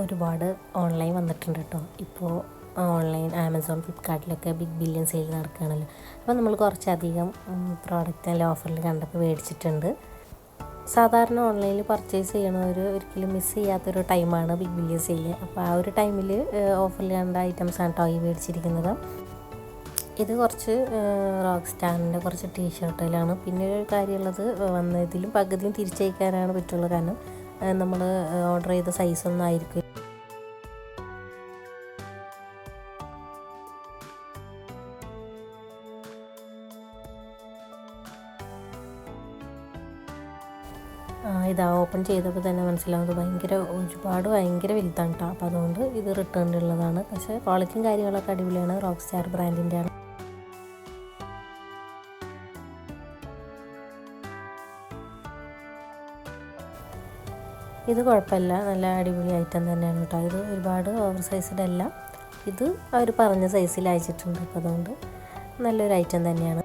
ഒരുപാട് ഓൺലൈൻ വന്നിട്ടുണ്ട് കേട്ടോ ഇപ്പോൾ ഓൺലൈൻ ആമസോൺ ഫ്ലിപ്കാർട്ടിലൊക്കെ ബിഗ് ബില്യൺ സെയിൽ നടക്കുകയാണല്ലോ അപ്പോൾ നമ്മൾ കുറച്ചധികം പ്രോഡക്റ്റ് നല്ല ഓഫറിൽ കണ്ടപ്പോൾ മേടിച്ചിട്ടുണ്ട്. സാധാരണ ഓൺലൈനിൽ പർച്ചേസ് ചെയ്യണവർ ഒരിക്കലും മിസ് ചെയ്യാത്തൊരു ടൈമാണ് ബിഗ് ബില്യൺ സെയിൽ അപ്പോൾ ആ ഒരു ടൈമിൽ ഓഫറിൽ കണ്ട ഐറ്റംസാണ് കേട്ടോ ഈ മേടിച്ചിരിക്കുന്നത്. ഇത് കുറച്ച് റോക്ക് സ്റ്റാറിന്റെ കുറച്ച് ടീഷർട്ടിലാണ് പിന്നെ ഒരു കാര്യമുള്ളത് വന്നതിലും പകുതിയും തിരിച്ചയക്കാനാണ് പറ്റുള്ളൂ കാരണം. നമ്മൾ ഓർഡർ ചെയ്ത സൈസൊന്നും ആയിരിക്കും. ഇതാ ഓപ്പൺ ചെയ്തപ്പോൾ തന്നെ മനസ്സിലാവുന്നത് ഭയങ്കര ഒരുപാട് ഭയങ്കര വലുതാണ് കേട്ടോ അപ്പോൾ അതുകൊണ്ട് ഇത് റിട്ടേണിലുള്ളതാണ് പക്ഷേ ക്വാളിറ്റിയും കാര്യങ്ങളൊക്കെ അടിപൊളിയാണ്. റോക്ക് സ്റ്റാർ ബ്രാൻഡിന്റെ ആണ് ഇത് കുഴപ്പമില്ല. നല്ല അടിപൊളി ഐറ്റം തന്നെയാണ് കേട്ടോ. ഇത് ഒരുപാട് ഓവർ സൈസ്ഡ് അല്ല. ഇത് അവർ പറഞ്ഞ സൈസിൽ അയച്ചിട്ടുണ്ട്. അപ്പോൾ അതുകൊണ്ട് നല്ലൊരു ഐറ്റം തന്നെയാണ്.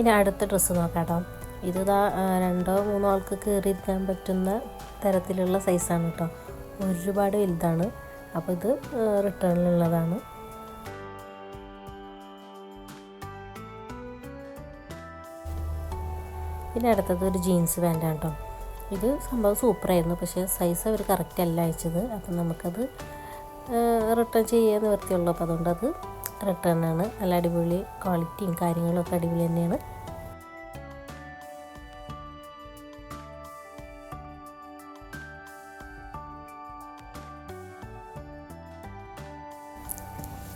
ഇനി അടുത്ത ഡ്രസ്സ് നോക്കാം ഇതാ രണ്ടോ മൂന്നോ ആൾക്ക് കയറിയിരിക്കാൻ പറ്റുന്ന തരത്തിലുള്ള സൈസാണ് കേട്ടോ. ഒരുപാട് വലുതാണ്. അപ്പോൾ ഇത് റിട്ടേണിലുള്ളതാണ്. പിന്നെ അടുത്തത് ഒരു ജീൻസ് പാന്റാണ് കേട്ടോ ഇത് സംഭവം സൂപ്പറായിരുന്നു. പക്ഷേ സൈസ് അവർ കറക്റ്റ് അല്ല അയച്ചത്. അപ്പം നമുക്കത് റിട്ടേൺ ചെയ്യാൻ നിവർത്തിയുള്ളൂ അപ്പോൾ അതുകൊണ്ട് അത് റിട്ടേൺ ആണ്. നല്ല അടിപൊളി ക്വാളിറ്റിയും കാര്യങ്ങളും ഒക്കെ അടിപൊളി തന്നെയാണ്.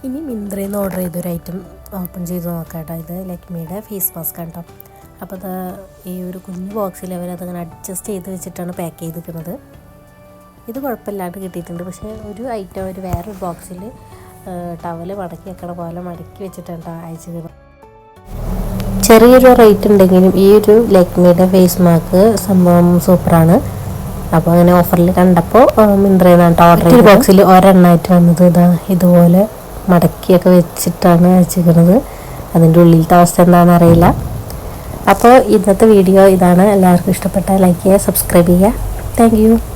ഇനി മിന്ത്രയിൽ നിന്ന് ഓർഡർ ചെയ്തൊരു ഐറ്റം ഓപ്പൺ ചെയ്ത് നോക്കാം കേട്ടോ. ഇത് ലക്ഷ്മിയുടെ ഫേസ് മാസ്ക് കേട്ടോ. അപ്പോൾ അത് ഈ ഒരു കുഞ്ഞു ബോക്സിൽ അവർ അതങ്ങനെ അഡ്ജസ്റ്റ് ചെയ്ത് വെച്ചിട്ടാണ് പാക്ക് ചെയ്തിരിക്കുന്നത്. ഇത് കുഴപ്പമില്ലാണ്ട് കിട്ടിയിട്ടുണ്ട്. പക്ഷേ ഒരു ഐറ്റം ഒരു വേറൊരു ബോക്സിൽ ടവൽ മടക്കി വെക്കണ പോലെ മടക്കി വെച്ചിട്ടാണ് അയച്ചത്. ചെറിയൊരു റേറ്റ് ഉണ്ടെങ്കിലും ഈ ഒരു ലക്മിയുടെ ഫേസ് മാസ്ക് സംഭവം സൂപ്പറാണ്. അപ്പോൾ അങ്ങനെ ഓഫറിൽ കണ്ടപ്പോൾ മിന്ത്രയിൽ നിന്നാണ് ഓർഡർ ബോക്സിൽ ഒരെണ്ണമായിട്ട് വന്നത് ഇതാ ഇതുപോലെ. മടക്കിയൊക്കെ വെച്ചിട്ടാണ് വെച്ചിരിക്കുന്നത്. അതിന്റെ ഉള്ളിലത്തെ അവസ്ഥ എന്താണെന്ന് അറിയില്ല അപ്പോൾ ഇന്നത്തെ വീഡിയോ ഇതാണ്. എല്ലാവർക്കും ഇഷ്ടപ്പെട്ട ലൈക്ക് ചെയ്യുക സബ്സ്ക്രൈബ് ചെയ്യുക. താങ്ക്